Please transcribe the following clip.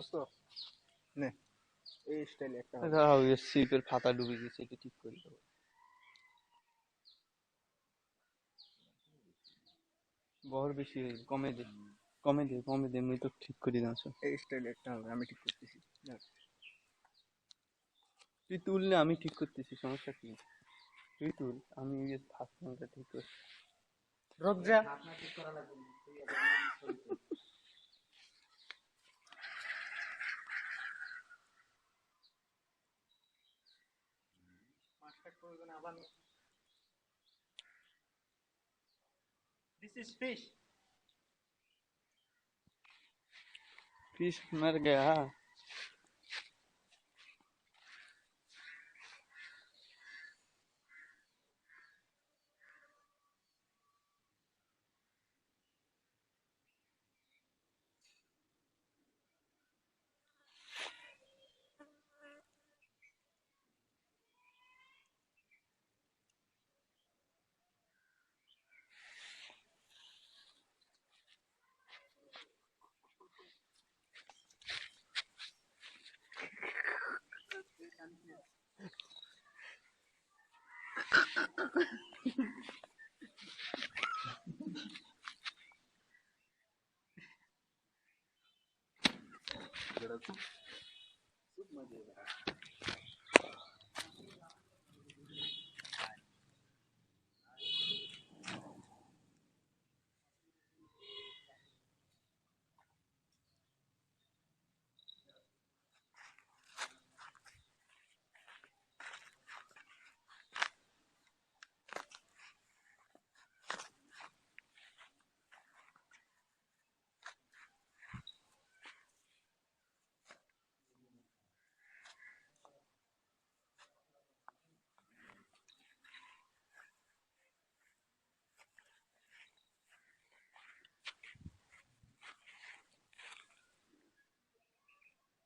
দোস্ত। নে এই স্টাইলে একটা ফাতা ডুবে গেছে এটা ঠিক করে দেবো। বহর বেশি হয়ে কমে দে কমে দে কমে দে মুই তো ঠিক করে দাঁছো এই স্টাইলে একটা হবে আমি ঠিক করতেছি। না, তুই তুললে আমি ঠিক করতেছি সমস্যা কি? তুই তুল আমি ওই ফার্স্ট ঠিক করছি। রোগ যা This is fish. Fish मर गया Gracias.